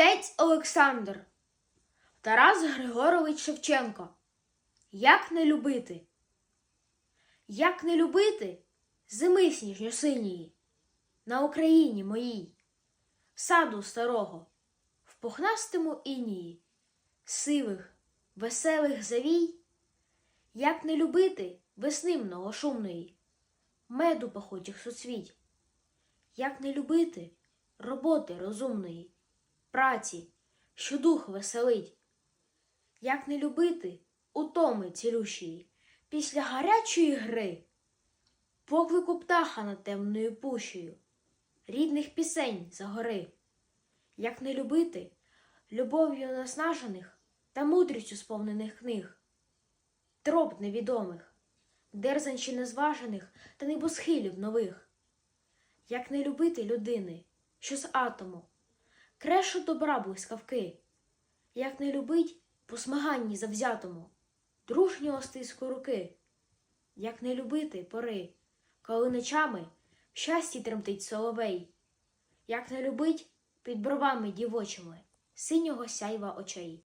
Отець Олександр, Тарас Григорович Шевченко. Як не любити? Як не любити зими сніжно-синьої на Україні моїй, саду старого, в пухнастому інії, сивих, веселих завій? Як не любити весни многошумної, меду пахучих суцвіть? Як не любити роботи розумної, праці, що дух веселить? Як не любити утоми цілющої після гарячої гри, поклику птаха над темною пущею, рідних пісень за гори? Як не любити любов'ю наснажених та мудрістю сповнених книг, троп невідомих, дерзанчі незважених та небосхилів нових? Як не любити людини, що з атому, крешу добра блискавки, як не любить по смаганні завзятому, дружнього стиску руки, як не любити пори, коли ночами в щасті тремтить соловей, як не любить під бровами дівочими синього сяйва очей.